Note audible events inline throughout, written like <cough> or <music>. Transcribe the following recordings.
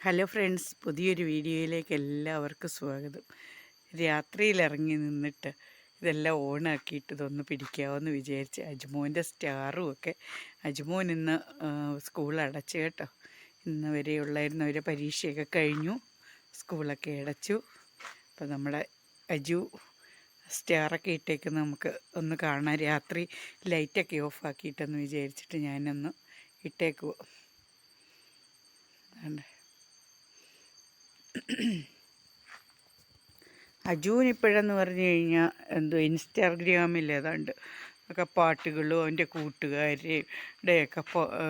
Hello friends പുതിയൊരു വീഡിയോയിലേക്ക് എല്ലാവർക്കും സ്വാഗതം. രാത്രിയിൽ ഇറങ്ങി നിന്നിട്ട് ഇതെല്ലാം ഓണാക്കിയിട്ട് ഇതൊന്ന് പിടിക്കാമെന്ന് വിചാരിച്ച് അജ്മോന്റെ സ്റ്റാറും ഒക്കെ അജ്മോൻ ഇന്ന് സ്കൂൾ അടച്ചു കേട്ടോ. ഇന്ന് വരെ ഉള്ളായിരുന്നു അവരെ പരീക്ഷയൊക്കെ കഴിഞ്ഞു. സ്കൂളൊക്കെ അടച്ചു. അപ്പോൾ നമ്മുടെ അജു സ്റ്റാറൊക്കെ ഇട്ടേക്ക് നമുക്ക് ഒന്ന് കാണാം. രാത്രി ലൈറ്റൊക്കെ ഓഫ് ആക്കിയിട്ടെന്ന് വിചാരിച്ചിട്ട് ഞാനൊന്ന് ഇട്ടേക്കുവോ. അതെ. അജൂൻ ഇപ്പോഴെന്ന് പറഞ്ഞു കഴിഞ്ഞാൽ എന്തോ ഇൻസ്റ്റാഗ്രാമിൽ ഏതാണ്ട് ഒക്കെ പാട്ടുകളും അവന്റെ കൂട്ടുകാരുടെയൊക്കെ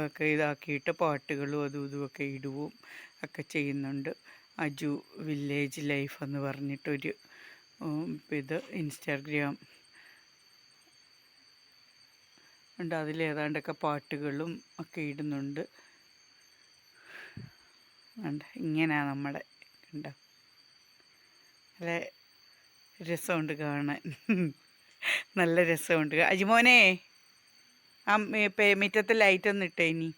ഒക്കെ ഇതാക്കിയിട്ട് പാട്ടുകളും അതും ഇതുമൊക്കെ ഇടുവും ഒക്കെ ചെയ്യുന്നുണ്ട്. അജു വില്ലേജ് ലൈഫ് എന്ന് പറഞ്ഞിട്ടൊരു ഇത് ഇൻസ്റ്റാഗ്രാം ഉണ്ട്. അതിലേതാണ്ടൊക്കെ പാട്ടുകളും ഒക്കെ ഇടുന്നുണ്ട്. ഇങ്ങനെയാണ് നമ്മുടെ കണ്ടോ? നല്ല രസമുണ്ട് കാണാൻ. നല്ല രസമുണ്ട്. അജിമോനെ ആ മിറ്റത്തെ ഒന്ന് ഇട്ടേ ഇനി.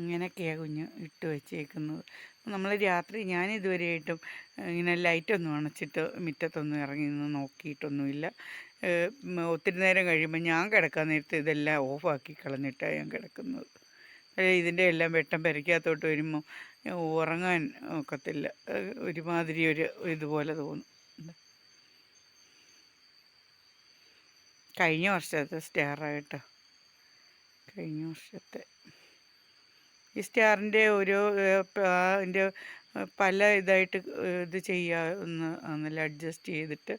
ഇങ്ങനെയൊക്കെയാണ് കുഞ്ഞ് ഇട്ട് വെച്ചേക്കുന്നത്. നമ്മൾ രാത്രി ഞാൻ ഇതുവരെയായിട്ടും ഇങ്ങനെ ലൈറ്റൊന്നും അണച്ചിട്ട് മുറ്റത്തൊന്നും ഇറങ്ങി നിന്ന് നോക്കിയിട്ടൊന്നുമില്ല. ഒത്തിരി നേരം കഴിയുമ്പോൾ ഞാൻ കിടക്കാൻ നേരത്തെ ഇതെല്ലാം ഓഫാക്കി കളഞ്ഞിട്ടാണ് ഞാൻ കിടക്കുന്നത്. ഇതിന്റെ എല്ലാം വെട്ടം പെരയ്ക്കകത്തോട്ട് വരുമ്പോൾ ഉറങ്ങാൻ ഒക്കത്തില്ല. ഒരുമാതിരി ഒരു ഇതുപോലെ തോന്നും. കഴിഞ്ഞ വർഷത്തെ സ്റ്റാറായിട്ടോ കഴിഞ്ഞ വർഷത്തെ. ഈ സ്റ്റാറിന്റെ ഒരു അതിന്റെ പല ഇതായിട്ട് ഇത് ചെയ്യാവുന്ന അഡ്ജസ്റ്റ് ചെയ്തിട്ട്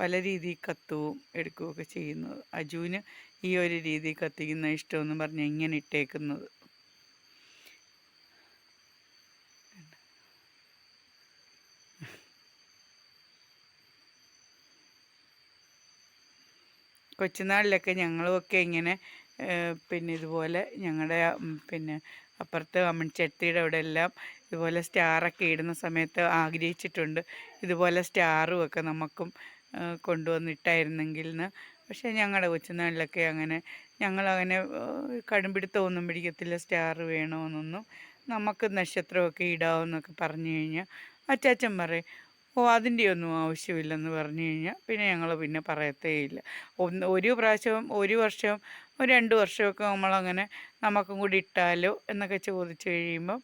പല രീതിയിൽ കത്തുവും എടുക്കുകയൊക്കെ ചെയ്യുന്നത്. അജുവിന് ഈ ഒരു രീതി കത്തിക്കുന്ന ഇഷ്ടമെന്ന് പറഞ്ഞ് ഇങ്ങനെ ഇട്ടേക്കുന്നത്? കൊച്ചുനാളിലൊക്കെ ഞങ്ങളുമൊക്കെ ഇങ്ങനെ പിന്നെ ഇതുപോലെ ഞങ്ങളുടെ പിന്നെ അപ്പുറത്ത് അമ്മൺചട്ടിയുടെ അവിടെ എല്ലാം ഇതുപോലെ സ്റ്റാറൊക്കെ ഇടുന്ന സമയത്ത് ആഗ്രഹിച്ചിട്ടുണ്ട്. ഇതുപോലെ സ്റ്റാറും ഒക്കെ നമുക്കും കൊണ്ടുവന്നിട്ടായിരുന്നെങ്കിൽ എന്ന് പക്ഷേ ഞങ്ങളുടെ കൊച്ചുനാളിലൊക്കെ അങ്ങനെ ഞങ്ങളങ്ങനെ കടുംപിടുത്തമൊന്നും പിടിക്കത്തില്ല. സ്റ്റാർ വേണമെന്നൊന്നും നമുക്ക് നക്ഷത്രമൊക്കെ ഇടാമെന്നൊക്കെ പറഞ്ഞു കഴിഞ്ഞാൽ അച്ചാച്ചൻ പറയും ഓ അതിന്റെ ഒന്നും ആവശ്യമില്ലെന്ന് പറഞ്ഞു കഴിഞ്ഞാൽ പിന്നെ ഞങ്ങൾ പിന്നെ പറയത്തേയില്ല. ഒന്ന് ഒരു പ്രാവശ്യം ഒരു വർഷവും ഒരു രണ്ട് വർഷമൊക്കെ നമ്മളങ്ങനെ നമുക്കും കൂടി ഇട്ടാലോ എന്നൊക്കെ ചോദിച്ചു കഴിയുമ്പം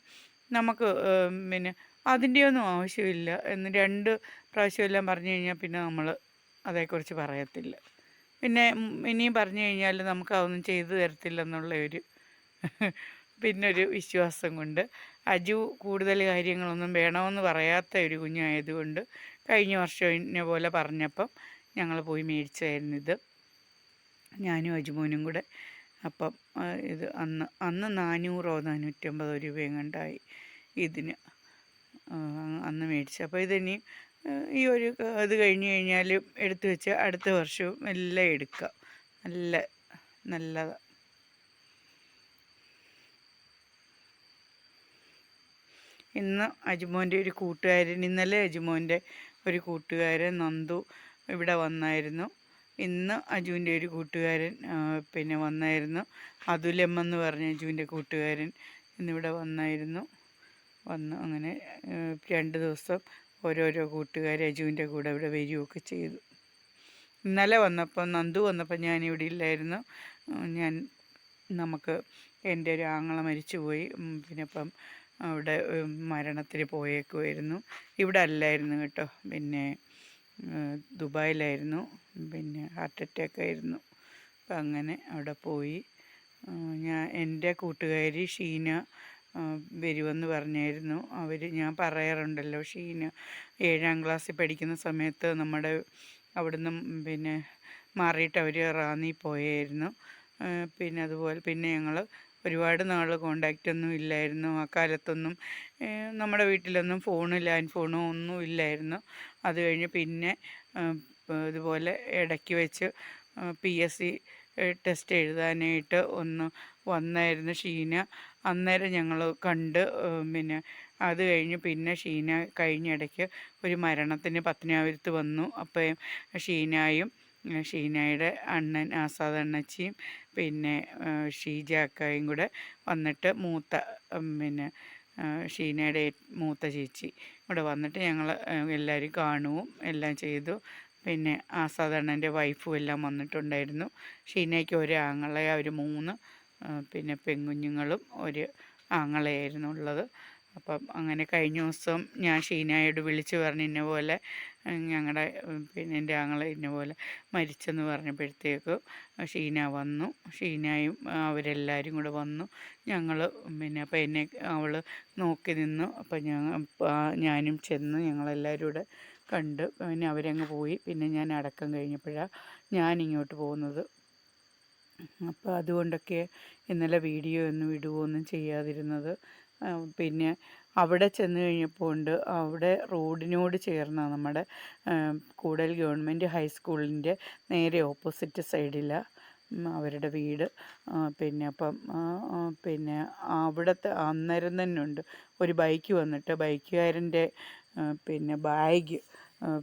നമുക്ക് പിന്നെ അതിന്റെ ഒന്നും ആവശ്യമില്ല എന്ന് രണ്ട് പ്രാവശ്യമെല്ലാം പറഞ്ഞു കഴിഞ്ഞാൽ പിന്നെ നമ്മൾ അതേക്കുറിച്ച് പറയത്തില്ല. പിന്നെ ഇനിയും പറഞ്ഞു കഴിഞ്ഞാൽ നമുക്ക് അതൊന്നും ചെയ്തു തരത്തില്ലെന്നുള്ള ഒരു <laughs> പിന്നൊരു വിശ്വാസം കൊണ്ട് അജു കൂടുതൽ കാര്യങ്ങളൊന്നും വേണമെന്ന് പറയാത്ത ഒരു കുഞ്ഞായതുകൊണ്ട് കഴിഞ്ഞ വർഷം ഇന്ന പോലെ പറഞ്ഞപ്പം ഞങ്ങൾ പോയി മേടിച്ചായിരുന്നു ഇത്. ഞാനും അജുമോനും കൂടെ. അപ്പം ഇത് അന്ന് അന്ന് നാനൂറോ നാനൂറ്റമ്പതോ രൂപയും കണ്ടായി ഇതിന് അന്ന് മേടിച്ചു അപ്പോൾ ഇതിനി ഈ ഒരു ഇത് കഴിഞ്ഞ് കഴിഞ്ഞാൽ എടുത്തു വെച്ച് അടുത്ത വർഷവും എല്ലാം എടുക്കാം. നല്ല നല്ലതാണ് ഇന്ന് അജ്മോന്റെ ഒരു കൂട്ടുകാരൻ ഇന്നലെ അജ്മോന്റെ ഒരു കൂട്ടുകാരൻ നന്ദു ഇവിടെ വന്നായിരുന്നു. ഇന്ന് അജുവിന്റെ ഒരു കൂട്ടുകാരൻ പിന്നെ വന്നായിരുന്നു. അതുലമ്മെന്ന് പറഞ്ഞ അജുവിന്റെ കൂട്ടുകാരൻ ഇന്നിവിടെ വന്നായിരുന്നു. വന്ന് അങ്ങനെ രണ്ട് ദിവസം ഓരോരോ കൂട്ടുകാർ അജുവിന്റെ കൂടെ ഇവിടെ വരികയൊക്കെ ചെയ്തു. ഇന്നലെ വന്നപ്പോൾ നന്ദു വന്നപ്പോൾ ഞാൻ ഇവിടെ ഇല്ലായിരുന്നു. ഞാൻ നമുക്ക് എന്റെ ഒരു ആങ്ങള മരിച്ചുപോയി. പിന്നെ ഇപ്പം അവിടെ മരണത്തിന് പോയേക്കുമായിരുന്നു ഇവിടെ അല്ലായിരുന്നു കേട്ടോ. പിന്നെ ദുബായിലായിരുന്നു. പിന്നെ ഹാർട്ട് അറ്റാക്ക് ആയിരുന്നു അപ്പം അങ്ങനെ അവിടെ പോയി. ഞാൻ എന്റെ കൂട്ടുകാരി ഷീന വരുമെന്ന് പറഞ്ഞായിരുന്നു. അവർ ഞാൻ പറയാറുണ്ടല്ലോ ഷീന ഏഴാം ക്ലാസ്സിൽ പഠിക്കുന്ന സമയത്ത് നമ്മുടെ അവിടുന്ന് പിന്നെ മാറിയിട്ട് അവർ റാന്നി പോയായിരുന്നു പിന്നെ അതുപോലെ പിന്നെ ഞങ്ങൾ ഒരുപാട് നാൾ കോണ്ടാക്റ്റ് ഒന്നും ഇല്ലായിരുന്നു. ആ കാലത്തൊന്നും നമ്മുടെ വീട്ടിലൊന്നും ഫോണ് ലാൻഡ് ഫോണോ ഒന്നും ഇല്ലായിരുന്നു. അത് കഴിഞ്ഞ് പിന്നെ ഇതുപോലെ ഇടയ്ക്ക് വെച്ച് പി എസ് സി ടെസ്റ്റ് എഴുതാനായിട്ട് ഒന്ന് വന്നായിരുന്നു ഷീന. അന്നേരം ഞങ്ങൾ കണ്ട് പിന്നെ അത് കഴിഞ്ഞ് പിന്നെ ഷീന കഴിഞ്ഞ ഇടയ്ക്ക് ഒരു മരണത്തിന് പത്തനാപുരത്ത് വന്നു. അപ്പം ഷീനായും ഷീനയുടെ അണ്ണൻ ആസാദ് അണ്ണച്ചിയും പിന്നെ ഷീജ അക്കായും കൂടെ വന്നിട്ട് മൂത്ത പിന്നെ ഷീനയുടെ മൂത്ത ചേച്ചി ഇവിടെ വന്നിട്ട് ഞങ്ങൾ എല്ലാവരും കാണുകയും എല്ലാം ചെയ്തു. പിന്നെ ആസാദ് അണ്ണന്റെ വൈഫും എല്ലാം വന്നിട്ടുണ്ടായിരുന്നു. ഷീനയ്ക്ക് ഒരു ആങ്ങളെ അവർ മൂന്ന് പിന്നെ പെൺകുഞ്ഞുങ്ങളും ഒരു ആങ്ങളെയായിരുന്നു ഉള്ളത്. അപ്പം അങ്ങനെ കഴിഞ്ഞ ദിവസം ഞാൻ ഷീനയോട് വിളിച്ച് പറഞ്ഞു ഇന്ന പോലെ ഞങ്ങളുടെ പിന്നെ എന്റെ ആങ്ങളെ ഇന്ന പോലെ മരിച്ചെന്ന് പറഞ്ഞപ്പോഴത്തേക്ക് ഷീന വന്നു. ഷീനായും അവരെല്ലാവരും കൂടെ വന്നു. ഞങ്ങൾ പിന്നെ അപ്പം എന്നെ അവൾ നോക്കി നിന്നു. അപ്പം ഞങ്ങൾ ഞാനും ചെന്ന് ഞങ്ങളെല്ലാവരും കൂടെ കണ്ട് പിന്നെ അവരങ്ങ് പോയി. പിന്നെ ഞാൻ അടക്കം കഴിഞ്ഞപ്പോഴാണ് ഞാൻ ഇങ്ങോട്ട് പോകുന്നത്. അപ്പോൾ അതുകൊണ്ടൊക്കെ ഇന്നലെ വീഡിയോ ഒന്നും ഇടുകയോ ഒന്നും ചെയ്യാതിരുന്നത്. പിന്നെ അവിടെ ചെന്ന് കഴിഞ്ഞപ്പോൾ ഉണ്ട്. അവിടെ റോഡിനോട് ചേർന്ന നമ്മുടെ കൂടൽ ഗവൺമെന്റ് ഹൈസ്കൂളിന്റെ നേരെ ഓപ്പോസിറ്റ് സൈഡിലാണ് അവരുടെ വീട്. പിന്നെ അപ്പം പിന്നെ അവിടുത്തെ അന്നേരം തന്നെ ഉണ്ട്. ഒരു ബൈക്ക് വന്നിട്ട് ബൈക്കുകാരന്റെ പിന്നെ ബാഗ്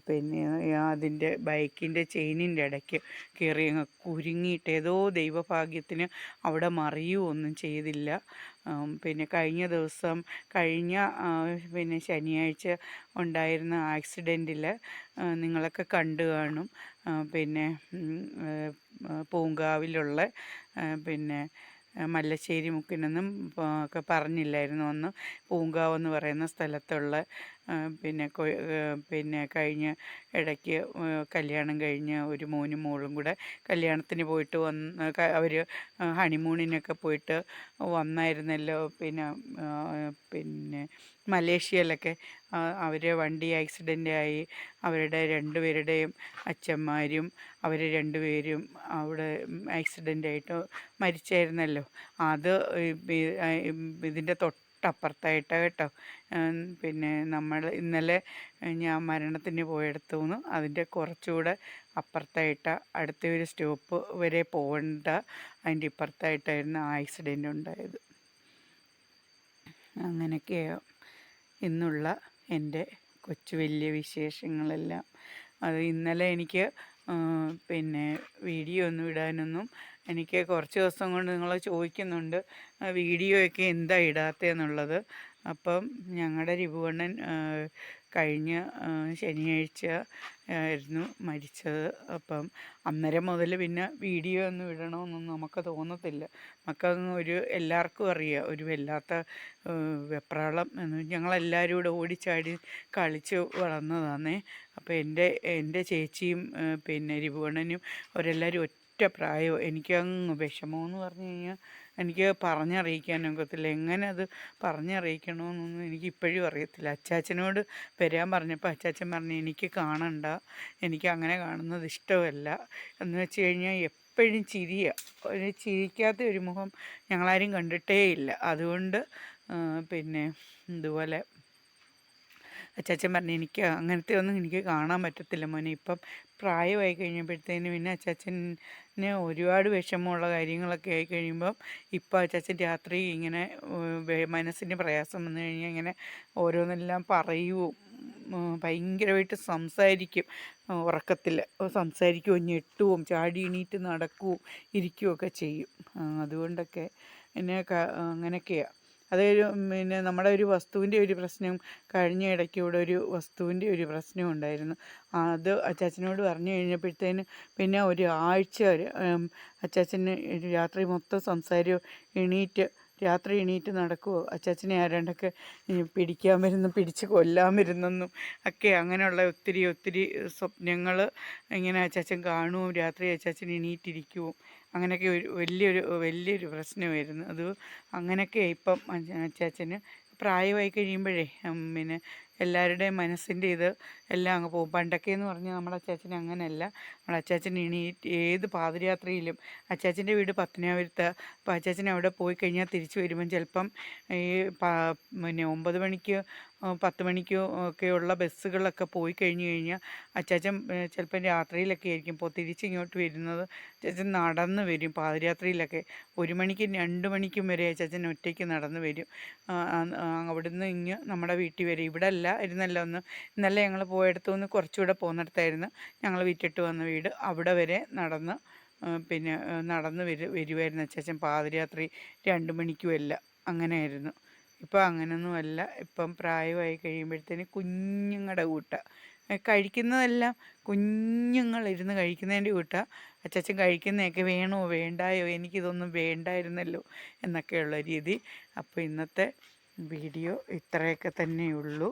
പിന്നെ അതിന്റെ ബൈക്കിന്റെ ചെയിനിന്റെ ഇടയ്ക്ക് കയറി അങ്ങ് കുരുങ്ങിയിട്ട് ഏതോ ദൈവഭാഗ്യത്തിന് അവിടെ മറിയുമൊന്നും ചെയ്തില്ല. പിന്നെ കഴിഞ്ഞ ദിവസം കഴിഞ്ഞ പിന്നെ ശനിയാഴ്ച ഉണ്ടായിരുന്ന ആക്സിഡന്റിൽ നിങ്ങളൊക്കെ കണ്ടു കാണും. പിന്നെ പൂങ്കാവിലുള്ള പിന്നെ മല്ലശ്ശേരി മുക്കിനെന്നും ഒക്കെ പറഞ്ഞില്ലായിരുന്നു. അന്ന് പൂങ്കാവെന്ന് പറയുന്ന സ്ഥലത്തുള്ള പിന്നെ പിന്നെ കഴിഞ്ഞ ഇടയ്ക്ക് കല്യാണം കഴിഞ്ഞ് ഒരു മോനും മോളും കൂടെ കല്യാണത്തിന് പോയിട്ട് വന്ന് അവർ ഹണിമൂണിനൊക്കെ പോയിട്ട് വന്നായിരുന്നല്ലോ. പിന്നെ പിന്നെ മലേഷ്യയിലൊക്കെ അവർ വണ്ടി ആക്സിഡന്റ് ആയി അവരുടെ രണ്ടുപേരുടെയും അച്ഛന്മാരും അവർ രണ്ടുപേരും അവിടെ ആക്സിഡന്റ് ആയിട്ട് മരിച്ചായിരുന്നല്ലോ. അത് ഇതിന്റെ തൊട്ട് തൊട്ടപ്പുറത്തായിട്ട് കേട്ടോ. പിന്നെ നമ്മൾ ഇന്നലെ ഞാൻ മരണത്തിന് പോയെടുത്തു നിന്ന് അതിന്റെ കുറച്ചുകൂടെ അപ്പുറത്തായിട്ട് അടുത്ത ഒരു സ്റ്റോപ്പ് വരെ പോകേണ്ട അതിന്റെ ഇപ്പുറത്തായിട്ടായിരുന്നു ആക്സിഡന്റ് ഉണ്ടായത്. അങ്ങനെയൊക്കെയാണ് ഇന്നുള്ള എന്റെ കൊച്ചു വലിയ വിശേഷങ്ങളെല്ലാം. അത് ഇന്നലെ എനിക്ക് പിന്നെ വീഡിയോ ഒന്നും ഇടാനൊന്നും എനിക്ക് കുറച്ച് ദിവസം കൊണ്ട് നിങ്ങൾ ചോദിക്കുന്നുണ്ട് വീഡിയോയൊക്കെ എന്താ ഇടാത്തതെന്നുള്ളത് അപ്പം ഞങ്ങളുടെ രിപുവണ്ണൻ ആ, കഴിഞ്ഞ ശനിയാഴ്ച ആയിരുന്നു മരിച്ചത്. അപ്പം അന്നേരം മുതൽ പിന്നെ വീഡിയോ ഒന്നും ഇടണമെന്നൊന്നും നമുക്ക് തോന്നത്തില്ല. നമുക്കതൊന്നും ഒരു എല്ലാവർക്കും അറിയാം. ഒരു വല്ലാത്ത വെപ്രാളം എന്ന്. ഞങ്ങളെല്ലാവരും കൂടെ ഓടിച്ചാടി കളിച്ച് വളർന്നതാണേ. അപ്പോൾ എന്റെ എന്റെ ചേച്ചിയും പിന്നെ രിപുവണ്ണനും അവരെല്ലാവരും ഒറ്റ പ്രായം. എനിക്കങ്ങ് വിഷമമെന്ന് പറഞ്ഞു കഴിഞ്ഞാൽ എനിക്ക് പറഞ്ഞറിയിക്കാൻ ഒക്കത്തില്ല. എങ്ങനെ അത് പറഞ്ഞറിയിക്കണമെന്നൊന്നും എനിക്ക് ഇപ്പോഴും അറിയത്തില്ല. അച്ചാച്ചനോട് വരാൻ പറഞ്ഞപ്പോൾ അച്ചാച്ചൻ പറഞ്ഞു എനിക്ക് കാണണ്ട. എനിക്ക് അങ്ങനെ കാണുന്നത് ഇഷ്ടമല്ല. എന്ന് വെച്ച് കഴിഞ്ഞാൽ എപ്പോഴും ചിരിയ ഒരു ചിരിക്കാത്ത ഒരു മുഖം ഞങ്ങളാരും കണ്ടിട്ടേ ഇല്ല അതുകൊണ്ട് പിന്നെ ഇതുപോലെ അച്ചാച്ചൻ പറഞ്ഞു എനിക്ക് അങ്ങനത്തെ ഒന്നും എനിക്ക് കാണാൻ പറ്റത്തില്ല മോനെ. ഇപ്പം പ്രായമായി കഴിഞ്ഞപ്പോഴത്തേനും പിന്നെ അച്ചാച്ചന് ഒരുപാട് വിഷമമുള്ള കാര്യങ്ങളൊക്കെ ആയി കഴിയുമ്പം ഇപ്പോൾ അച്ചാച്ചൻ രാത്രി ഇങ്ങനെ മനസ്സിന് പ്രയാസം വന്നു കഴിഞ്ഞാൽ ഇങ്ങനെ ഓരോന്നെല്ലാം പറയുമോ ഭയങ്കരമായിട്ട് സംസാരിക്കും. ഉറക്കത്തിൽ സംസാരിക്കുകയും ഞെട്ടുകയും ചാടി എണീറ്റ് നടക്കുകയും ഇരിക്കുകയൊക്കെ ചെയ്യും. അതുകൊണ്ടൊക്കെ എന്നെ അങ്ങനെയൊക്കെയാണ് അതൊരു പിന്നെ നമ്മുടെ ഒരു വസ്തുവിന്റെ ഒരു പ്രശ്നം കഴിഞ്ഞ ഇടയ്ക്ക് ഇവിടെ ഒരു വസ്തുവിന്റെ ഒരു പ്രശ്നം ഉണ്ടായിരുന്നു. അത് അച്ചാച്ചനോട് പറഞ്ഞു കഴിഞ്ഞപ്പോഴത്തേന് പിന്നെ ഒരു ആഴ്ച അച്ചാച്ചന് രാത്രി മൊത്തം സംസാരവും എണീറ്റ് രാത്രി എണീറ്റ് നടക്കുമോ അച്ചാച്ചനെ ആരാണ്ടൊക്കെ പിടിക്കാൻ വരുന്നു പിടിച്ച് കൊല്ലാൻ വരുന്നെന്നും ഒക്കെ അങ്ങനെയുള്ള ഒത്തിരി ഒത്തിരി സ്വപ്നങ്ങൾ ഇങ്ങനെ അച്ചാച്ചൻ കാണുകയും രാത്രി അച്ചാച്ചൻ എണീറ്റിരിക്കുവും? അങ്ങനെയൊക്കെ ഒരു വലിയൊരു വലിയൊരു പ്രശ്നമായിരുന്നു. അത് അങ്ങനെയൊക്കെ ഇപ്പം അച്ച- അച്ചാച്ചന് പ്രായമായി കഴിയുമ്പോഴേ പിന്നെ എല്ലാവരുടെയും മനസ്സിന്റെ ഇത് എല്ലാം അങ്ങ് പോകും. പണ്ടൊക്കെ എന്ന് പറഞ്ഞാൽ നമ്മുടെ അച്ചാച്ചൻ അങ്ങനെയല്ല. നമ്മുടെ അച്ചാച്ചൻ ഇനി ഏത് പാതിരാത്രിയിലും അച്ചാച്ചന്റെ വീട് പത്തനാപുരത്ത് അപ്പോൾ അച്ചാച്ചൻ അവിടെ പോയി കഴിഞ്ഞാൽ തിരിച്ചു വരുമ്പം ചിലപ്പം ഈ പിന്നെ ഒമ്പത് മണിക്ക് പത്ത് മണിക്കോ ഒക്കെയുള്ള ബസ്സുകളൊക്കെ പോയി കഴിഞ്ഞ് കഴിഞ്ഞാൽ അച്ചാച്ചൻ ചിലപ്പം രാത്രിയിലൊക്കെ ആയിരിക്കും ഇപ്പോൾ തിരിച്ചിങ്ങോട്ട് വരുന്നത്. അച്ചാച്ചൻ നടന്ന് വരും പാതിരാത്രിയിലൊക്കെ. ഒരു മണിക്കും രണ്ട് മണിക്കും വരെ അച്ചാച്ചൻ ഒറ്റയ്ക്ക് നടന്ന് വരും. അവിടുന്ന് ഇങ്ങ് നമ്മുടെ വീട്ടിൽ വരും. ഇവിടെ അല്ല ഇരുന്നല്ല ഒന്ന്. ഇന്നലെ ഞങ്ങൾ പോയടത്തു നിന്ന് കുറച്ചുകൂടെ പോകുന്നിടത്തായിരുന്നു ഞങ്ങൾ വിറ്റിട്ട് വന്ന വീട്. അവിടെ വരെ നടന്ന് പിന്നെ നടന്ന് വരു വരുമായിരുന്നു അച്ചാച്ചൻ. പാതിരാത്രി രണ്ട് മണിക്കും എല്ലാം അങ്ങനെയായിരുന്നു. ഇപ്പം അങ്ങനെയൊന്നുമല്ല ഇപ്പം പ്രായമായി കഴിയുമ്പോഴത്തേന് കുഞ്ഞുങ്ങളുടെ കൂട്ട കഴിക്കുന്നതെല്ലാം കുഞ്ഞുങ്ങൾ ഇരുന്ന് കഴിക്കുന്നതിന്റെ കൂട്ട അച്ചാച്ചൻ കഴിക്കുന്നതൊക്കെ വേണോ വേണ്ടായോ എനിക്കിതൊന്നും വേണ്ടായിരുന്നല്ലോ എന്നൊക്കെയുള്ള രീതി. അപ്പോൾ ഇന്നത്തെ വീഡിയോ ഇത്രയൊക്കെ തന്നെയുള്ളൂ.